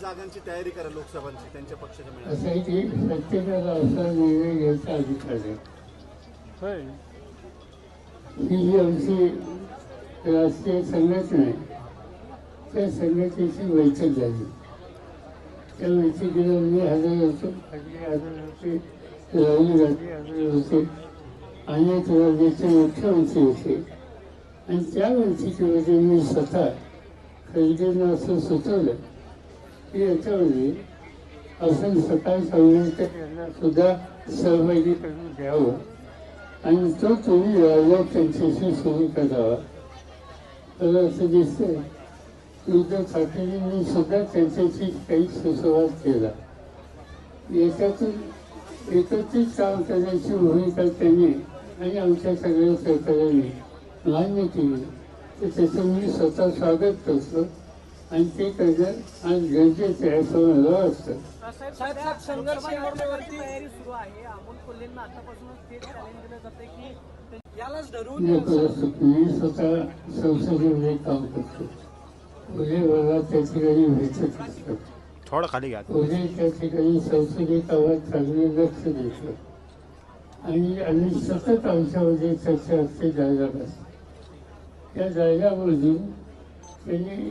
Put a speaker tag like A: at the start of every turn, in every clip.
A: जागांची तयारी करा लोकसभांची त्यांच्या पक्षाच्या
B: असं आहे की प्रत्येकाला असा निर्णय घ्यायचा अधिकार आहे.
C: होय.
B: ही जी आमची राष्ट्रीय संघटना आहे त्या संघटनेची बैठक झाली त्या बैठकीला मी हजर होतो हजर होते. राहुल गांधी हजर होते अनेक राज्याचे मुख्यमंत्री होते आणि त्या बैठकीमध्ये मी स्वतः खडगेंना असं सुचवलं की याच्यामध्ये असं सकाळ सांगितलं यांना सुद्धा सहभागी करून घ्यावं आणि तो तुम्ही राजा त्यांच्याशी सुरू करावा तर असं दिसतंय की उद्धव ठाकरेंनी सुद्धा त्यांच्याशी काही सुसंवाद केला याच्यातून एकत्रित काम करण्याची भूमिका त्यांनी आणि आमच्या सगळ्या सहकार्यांनी मान्य केली. तर त्याचं मी स्वतः स्वागत करतो. आणि ते करणं आज गरजेचं आहे असं मला वाटतं. मी स्वतः संसदेमध्ये काम करतो. उद्या मला त्या ठिकाणी भेटत असतात
C: थोडं खाली घ्या
B: उद्या त्या ठिकाणी संसदेत आवाज चांगले लक्ष देतो आणि आम्ही सतत आमच्यामध्ये चर्चा असते जायगापासून त्या जायगामधून त्यांनी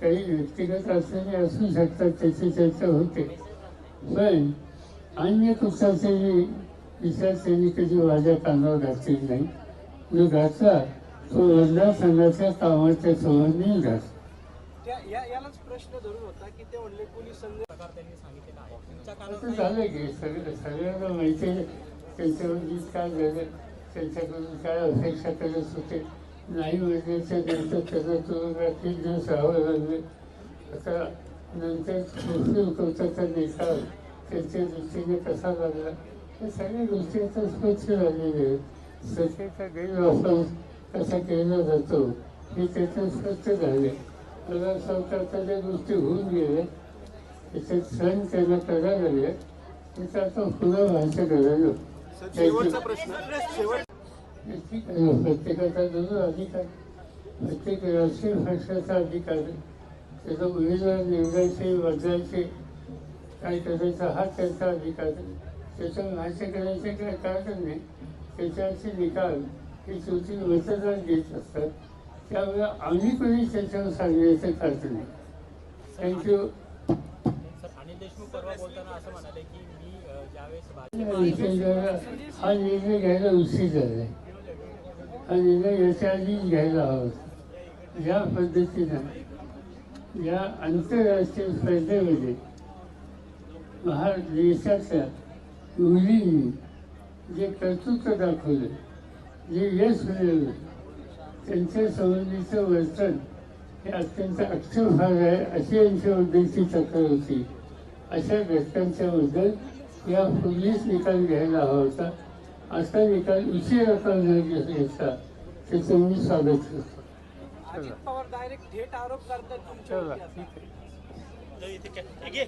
B: काही व्यक्तिगत अडचणी असू शकतात त्याची चर्चा होते पण अन्य कुठलाचाही विचार त्यांनी कधी माझ्या कानावर घातलेली नाही जो घातला तो मतदारसंघाच्या कामाच्या संबंधी घातला
D: यालाच प्रश्न धरून होता की ते म्हणले पोलीस संघ प्रकार त्यांनी सांगितलेला आहे. तुमच्या कानावर
B: झालं की सगळं सगळ्यांना माहिती त्यांच्यावरती काय झालं त्यांच्याकडून काय अपेक्षा करत होते नाही म्हटल्याच्या नंतर त्यांना तुरुंगात तीन दिवस राहावं लागले. आता नंतर सुप्रीम कोर्टाचा निकाल त्यांच्या दृष्टीने कसा लागला? या सगळ्या गोष्टी आता स्पष्ट झालेल्या आहेत. सत्तेचा गैरवापर कसा केला जातो हे त्याचं स्पष्ट झाले आता त्या गोष्टी होऊन गेल्या त्याच्यात सण त्यांना करायला लागले त्याचा आता पुन्हा व्हायचं करायला प्रत्येकाचा जो अधिकार प्रत्येक राष्ट्रीय पक्षाचा अधिकार आहे त्याचा उमेदवार निवडायचे बदलायचे काय करायचा हा त्यांचा अधिकार आहे. त्याचं भाष्य करायचे काय कारण नाही त्याच्याचे निकाल हे शेवटी मतदार घेत असतात. त्यामुळे आम्ही कधी त्याच्यावर सांगण्याचं कारण नाही. थँक्यू
E: सर अनिल देशमुख परवा बोलताना असं म्हणाले की मी
B: हा निर्णय घ्यायला उशीर झालाय. हा निर्णय याच्या आधीच घ्यायला हवा या पद्धतीनं या आंतरराष्ट्रीय स्पर्धेमध्ये महा देशाच्या मुलींनी जे कर्तृत्व दाखवलं जे यश मिळवलं त्यांच्या संबंधीचं वर्तन हे अत्यंत आक्षेपार्ह आहे अशी यांच्या उद्देशी तक्रार होती. अशा घटकांच्या बद्दल या पूर्वीच निकाल घ्यायला हवा होता. असा निकाल उशिरा न घेतला त्याचं मी स्वागत करतो.
D: अजित पवार डायरेक्ट थेट आरोप करतात
E: घे.